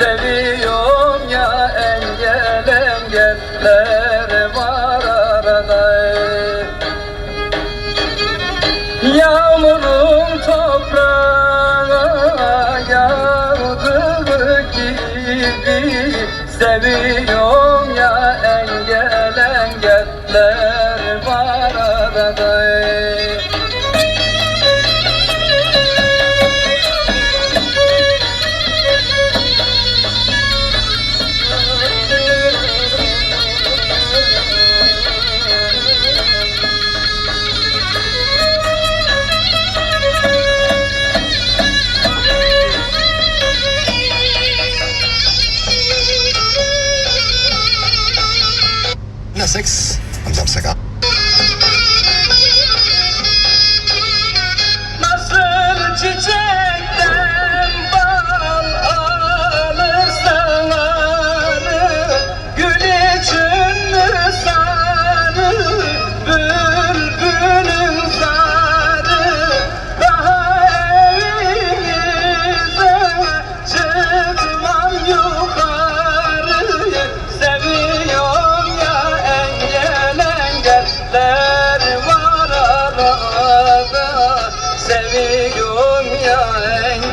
seviyorum ya engel engeller var arada. Yağmurun toprağa yağdığı gibi Seviyorum ya engel engeller var arada. 6 comme ça, ça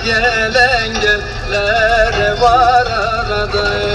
gelen göklere var arada.